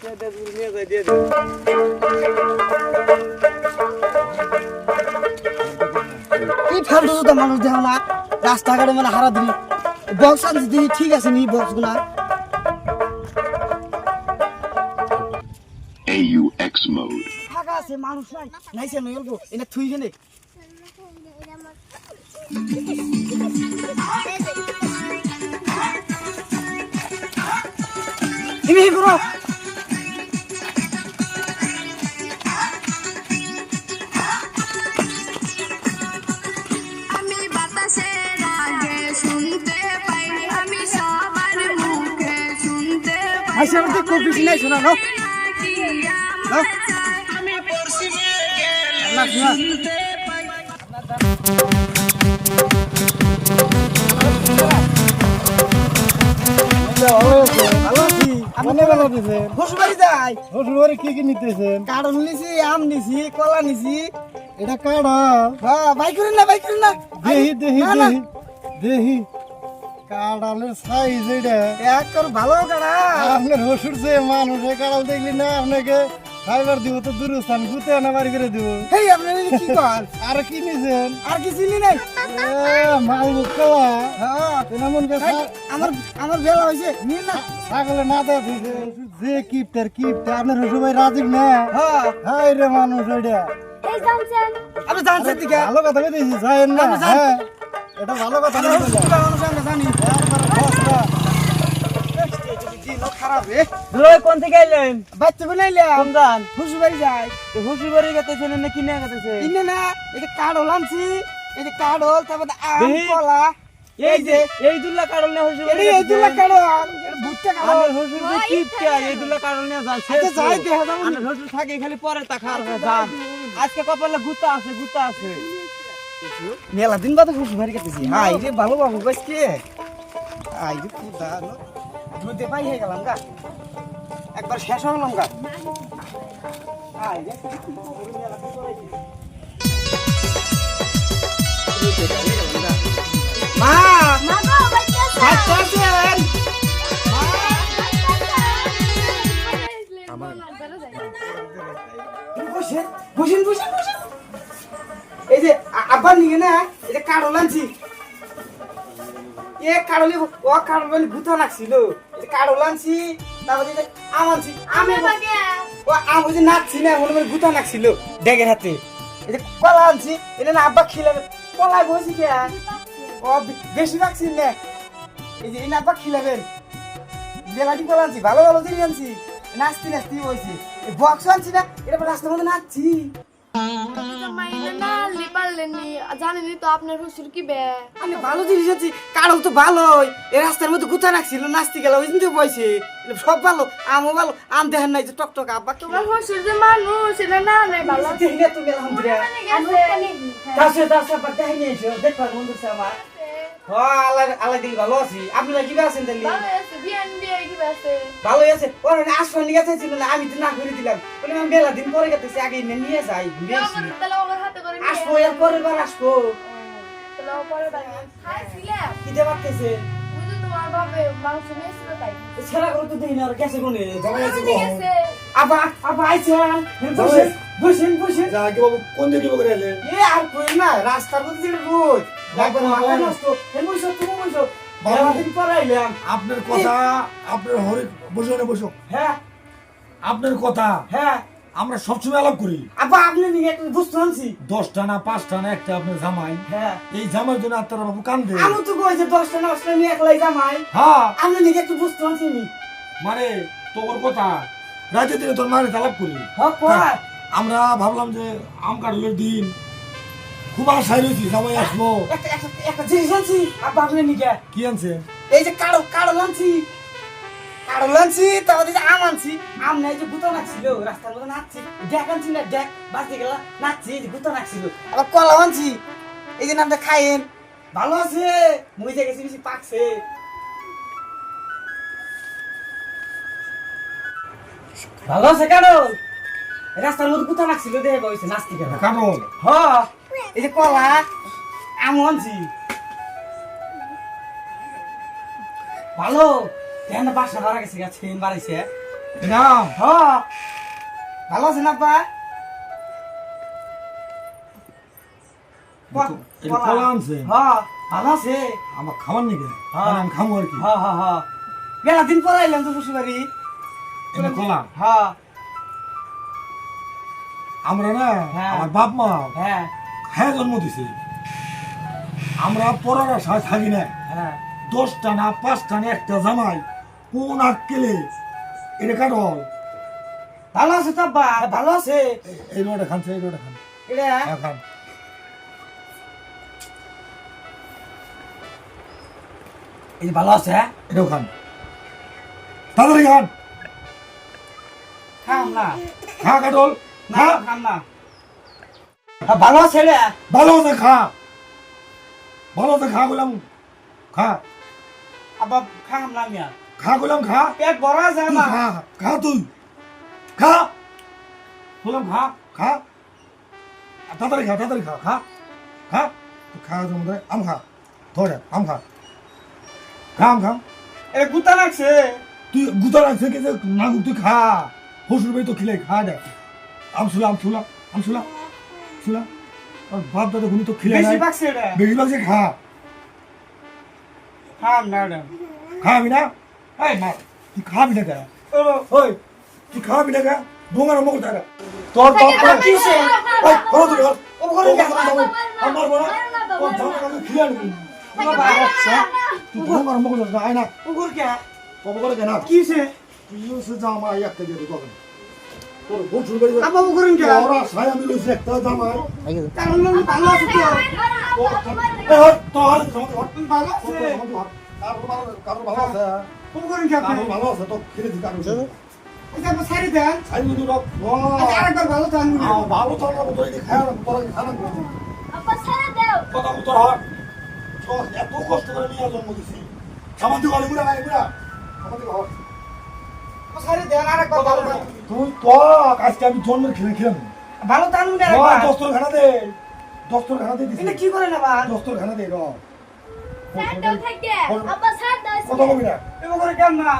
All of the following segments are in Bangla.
কি ফালতু তো মানুষ দেহ না। রাস্তাঘাটে মানে হারা দিন বক্স আনছি দিই ঠিক আছে নি বক্সগুলা? AUX mode. ফাঁকা আছে মানুষ নাই। নাইছে নই অল্প এটা থুই গেলে তুমি এই করো পাই আইসা আমাদের খুব বেশি নাই শোনা নো না শোনা এটা কাড়া? হ্যাঁ না বাই না। দেহি দেহি। দেহি দেহি। কাড়ালের সাইজ এটা এক কর ভালো কাড়া। আপনার শ্বশুর যে মানুষ এই কাড়াল দেখলি না আপনাকে খাইবার দিব তো দূরস্থান গুতে আনা বাড়ি করে দিব। হেই আপনার এদিকে কি কর? আর কি নিছেন? আর কি চিনি নাই? মাল মুখা হ্যাঁ। এমন কে এই, আমার আমার বেলা হয়েছে নিন না। ছাগলে না দেয় দিছে। যে কিপটার কিপটা আপনার শ্বশুর ভাই রাজি না? হ্যাঁ। হাই রে মানুষ এটা আপনি জানছেন দিকে ভালো কথা বলেছি যায়েন না। হ্যাঁ। এটা ভালো কথা আমরা জানি। খারাপ রে দুলাই কোন থেকে আইলেন বাচ্চা রমজান যাই। না কিনে গেতেছে ইনে না এই যে কাঠল আনছি এই যে কাঠল তারপরে আম দেখি। কলা এই যে এই দুল্লা কারণ এই ভুট্টা যে দুল্লা কারণ যান আচ্ছা, যাই দেখা থাকে খালি পরে তা খার যান। আজকে কপালে গুতা আছে গুতা আছে। মেলা দিন বাদে শ্বশুরবাড়ি গেতেছি। হাই রে ভালো বাবু কইছে আই রে পুতা দুধে পাই হয়ে গেলাম গা। একবার শেষ হলাম গা। আই রে। মা! বসেন বসেন এই যে আ- আব্বার নিয়ে না এই যে কারল আনছি এ কারলে ও কারল বলে গুতা লাগছিল কারল আনছি তারপরে আম আনছি। আমে ও আম যে নাচছি না মনে মনে গুতা লাগছিল ডেগের হাতে। এই যে কলা আনছি এটা না আব্বা খিলাবে বসি কে? ও বেশি রাখছি না। এই যে এই না আব্বা খিলাবেন বেলাটি কলা আনছি ভালো ভালো জিনিস আনছি। নাচতি নাচতি বসি বক্স আনছি না এটা রাস্তার মধ্যে নাচছি। জানেনি তো আপনার কি বে আমি ভালো জিনিস আছি তো ভালোই। এই রাস্তার মধ্যে গুতা রাখছিল নাচতে গেল ওই দিন বইছে। সব ভালো আমও ভালো আম দেখেন নাই যে টকটক আব্বা তোমার শ্বশুর যে মানুষ এটা না নাই ভালো। দেখি না তুমি আলহামদুলিল্লাহ দাসে দাসে আবার দেখি নিয়ে এসো দেখবার করছে আমার। হ্যাঁ ভালো আছি। আছেন তাহলে? ভালো আছে ওরা আসবার নিয়ে না আমি তো না করে দিলাম। বলে আমি বেলা দিন পরে গেতেছি আগে নিয়ে যাই ঘুরে আসি। আসব এর পরের বার আসব। ছেড়া করে তো না আর গেছে কোনে? জামাই আছে ঠিক আছে আবা আবা বসেন বসেন বসেন যা কি বাবু কোন দিকে বকরে এ আর কই না রাস্তার মধ্যে যে রোদ লাগবে না মাথা নষ্ট। হে বসো তুমি বসো। বাবা। দিন পড়াইলাম আপনার কথা আপনার হরে বসো না বসো। হ্যাঁ। আপনার কথা। হ্যাঁ। আমরা সবসময় আলাপ করি। আবা আপনি নিয়ে একটা বুঝতে আনছি। দশটা না পাঁচটা না একটা আপনার জামাই। হ্যাঁ। এই জামার জন্য আপনারা বাবু কান্দে। আমি তো কইছে দশটা নষ্ট নিয়ে একলাই জামাই। হ্যাঁ। আপনি নিয়ে একটু বুঝতে আনছি নি মানে তোর কথা রাতে দিনে তোর মারে আলাপ করি। হ্যাঁ কয় আমরা ভাবলাম যে আম কাটলের দিন খুব আশায় রয়েছি জামাই আসব একটা একটা একটা জিনিস আনছি। আব্বা আপনি নিয়ে কি আনছে? এই যে কাড়ো কাড়ো আনছি। কাড়ো আনছি যে আম আনছি। আম নাই যে গুতো নাকছিল রাস্তার মধ্যে নাচছি। ডেক আনছি না ডেক বাঁচতে গেল নাচছি যে গুতো নাকছিল। আবার কলা আনছি এই যে নামটা খাইয়েন ভালো আছে মুই যে গেছি বেশি পাকছে। ভালো আছে কাড়ো রাস্তার মধ্যে গুতো নাকছিল দেখে বসে নাচতে গেল কারণ হ এই যে কলা আম আনছি। ভালো। না বাসা ভাড়া গেছে গেছে বাড়াইছে। না হ। ভালো আছেন আব্বা এটা কলা আনছে। হ ভালো আছে। আমার খাবার নাকি। আমি খামো আর কি। হ হ হ। মেলা দিন পর আইলাম তো শ্বশুর বাড়ি এটা কলা আমরা না হ্যাঁ। আমার বাপ মা হ্যাঁ। হ্যাঁ জন্ম দিছে। আমরা পড়ার আশায় থাকি না। হ্যাঁ। দশটা না পাঁচটা না একটা জামাই কোন আক্কেলে? এটা কাটল ভালো আছে তো আব্বা ভালো আছে? এই রোডে খানছে এই রোডে খান। এটা? হ্যাঁ খান। এই ভালো আছে হ্যাঁ? এটাও খান। তাড়াতাড়ি খান। খাম না। খা কাটল। না খাম না। ভালো আছে রে ভালো আছে খা। ভালো আছে খা গেলাম খা। আব্বা খাম না মিয়া খা গেলাম খা। পেট বড় আছে আমার। খা খা তুই। খা। বললাম খা। খা। তাড়াতাড়ি খা তাড়াতাড়ি খা খা। খা। খা তোমাদের আম খা। ধরে আম খা। খা আম খা। এটা গুতা লাগছে তুই গুতা রাখছে কে নাগু তুই খা। হসুর ভাই তো খিলে খা দে আম শুলা আম শুলা আম শুলা শুলা আর বাপ দাদা গুনি তো খিলে বেশি পাকছে এটা। বেশি লাগছে খা। খাম না এটা খাবি না। এই মা তুই খাবি না কে ও ওই তুই খাবি না কে ডোঙার মুখ দেখা তোর বাপ এটা কি হইছে? ওই বড় তুই ও ঘরে যা। আমার বড় ও জামা কাপড় খিলে আনবি বাবা আচ্ছা তুই ডোঙার মুখ দেখা আয় না কুকুর কে কবে করে কেনা কি হইছে তুই হচ্ছে জামা একটা দিয়ে দোকান তোর ভুল শুরু করে আব্বা কুকুর কে ওরা সায়া মিলে একটা জামা কারণ ভালো আছে তো এই হট তো হাল জামা হট ভালো আছে কারও ভালো আছে। কুকুর কে আপনি? ভালো আছে তো খিলে দিতে কারও এটা আপনি সারি দেন। আই দুই রক আচ্ছা, আরেকবার ভালো তো আনবি ভালো তো না তো এই না তোরা খানা করছিস কথা উত্তর হয়। তো এত কষ্ট করে নিয়ে জন্ম দিছি। সামান্য গলে মুড়া নাই মুড়া সামান্য ঘর সারি দেন আরেকবার ভালো তুই তো আজকে আমি জন্মের খেলে খেলাম ভালো তো আনবি না আরেকবার দস্তর খানা দে। দস্তর খানা দে দিছি। কি করে নেবা দস্তর খানা দে র। কথা কবি না? এবার করে কেন না?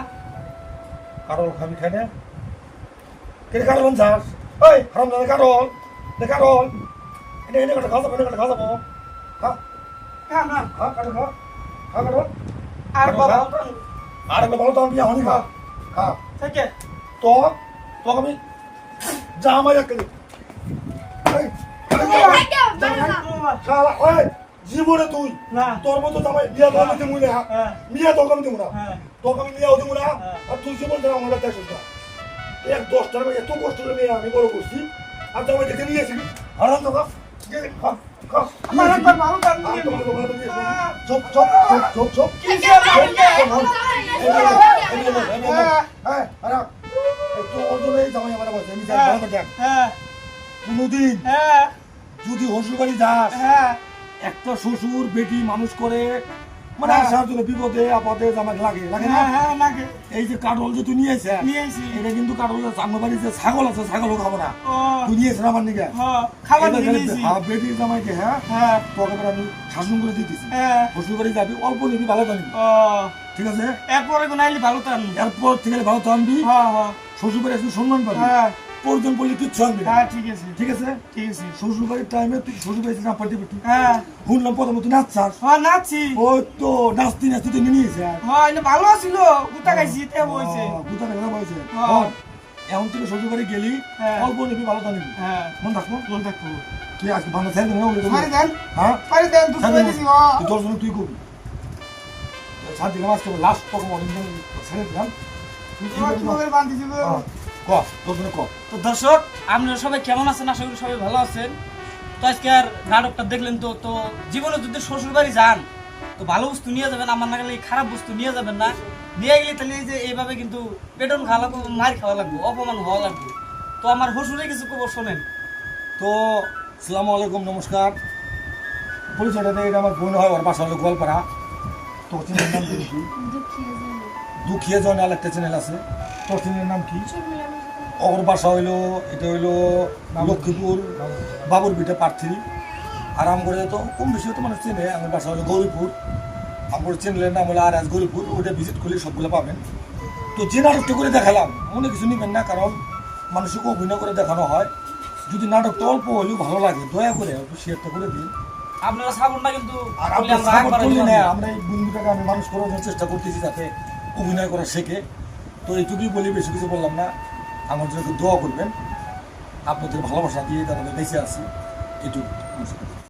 কারল খাবি খাই না? কে কারল চাস ওই হারাম দাদা কারল। দে কারল। এটা এনে কাটা খাওয়া এনে কাটা খাওয়া যাব। খা। খাম না? খা কাটো খা। খা কাটো আর বাবা আর একটা ভালো তো আমি হানি খা। খা। থেকে। তো তো আমি জামাই একটা দে এই, শালা, ওই, জীবনে তুই না। তোর মতো জামাই বিয়া দিমু না হ্যাঁ। মিয়া তোকে আমি দিমু না। হ্যাঁ। তোকে আমি মিয়াও দিমু না। হ্যাঁ। আর তুই জীবন ধরে আমার দেখছিস এক দশটার মেয়ে এত কষ্ট করে মেয়ে আমি বড় করছি। আর দেখে হারাম তো তোমার হ্যাঁ। দেখ। হ্যাঁ। কোনোদিন হ্যাঁ। যদি শ্বশুর বাড়ি যাস হ্যাঁ। একটা শ্বশুর বেটি মানুষ করে মানে হ্যাঁ। আসার জন্য বিপদে আপদে আমাকে লাগে। লাগে না? হ্যাঁ হ্যাঁ নাকি এই যে কাঠল যে তুই নিয়েছে নিয়ে আইছি। এটা কিন্তু বাড়ি যে ছাগল আছে ছাগলও খাব না। তুই নিয়েছে আমার নিকে? হ্যাঁ খাবার নিয়েছি। হ্যাঁ, বেটির জামাইকে হ্যাঁ? হ্যাঁ। তোকে আমি শাসন করে দিতেছি। শ্বশুর বাড়ি যাবি অল্প নিবি ভালো তো ঠিক আছে? এরপরে কোন আইলি ভালো তো আনবি। এরপর থেকে ভালো তো আনবি। হ্যাঁ হ্যাঁ শ্বশুর বাড়ি আসবি সম্মান পাবি। হ্যাঁ। প্রয়োজন পড়লে কিচ্ছু আনবি হ্যাঁ ঠিক আছে। ঠিক আছে? ঠিক আছে। শ্বশুর বাড়ির টাইমে তুই শ্বশুর বাড়িতে না পাঠিয়ে তুই হ্যাঁ। শুনলাম প্রথম তুই নাচছাস। হ্যাঁ নাচছি। ওই তো নাচতে নাচতে তুই নিয়েছে হ্যাঁ এটা ভালো ছিল গুতা খাইছি তে হইছে গুতা কথা বলছে হ্যাঁ। এখন থেকে শ্বশুর বাড়ি গেলি হ্যাঁ। অল্প নিবি ভালো তো নিবি হ্যাঁ। মন থাকব মন। থাকব কি আজকে বাংলা ছেড়ে দেবে বলে দেবো? দেন। হ্যাঁ? সারি দেন দুটো ছেড়ে দিছি তুই তোর জন্য তুই করবি। সাত দিন আজকে লাস্ট তখন অনেক ছেড়ে দিলাম। তুই কি করবি? ক ক। তো দর্শক, আপনারা সবাই কেমন আছেন? আশা করি সবাই ভালো আছেন। তো আজকে আর নাটকটা দেখলেন তো তো জীবনে যদি শ্বশুর বাড়ি যান, তো ভালো বস্তু নিয়ে যাবেন, আমার না গেলে খারাপ বস্তু নিয়ে যাবেন না। নিয়ে গেলে তাহলে এই যে এইভাবে কিন্তু পেটন খাওয়া লাগবে, মার খাওয়া লাগবে, অপমান হওয়া লাগবে। তো আমার শ্বশুরে কিছু খবর শোনেন। তো সালামু আলাইকুম, নমস্কার। পরিচয়টা এটা আমার বোন হয়, ওর বাসা গোয়ালপাড়া। তো কি? দুঃখিয়ে জন একটা চ্যানেল আছে। তোর চ্যানেলের নাম কি? অগর বাসা হইল এটা হইল লক্ষ্মীপুর বাবুর পিঠে পার্থী আর করে তো কম বেশি হয়তো মানুষ চেনে আমার বাসা হলো গৌরীপুর। আমার চ্যানেলের নাম হলো আর এস গৌরীপুর ওইটা ভিজিট করলে সবগুলো পাবেন। তো যে নাটকটা করে দেখালাম মনে কিছু নিবেন না কারণ মানুষকে অভিনয় করে দেখানো হয়। যদি নাটকটা অল্প হলেও ভালো লাগে দয়া করে অল্প শেয়ারটা করে দিন। আপনারা সাপোর্ট না কিন্তু আমরা এই বন্ধুটাকে আমি মানুষ করার চেষ্টা করতেছি যাতে অভিনয় করা শেখে। তো এইটুকুই বলি, বেশি কিছু বললাম না। আমার জন্য দোয়া করবেন। আপনাদের ভালোবাসা দিয়ে তাদের বেঁচে আছি। এটুকু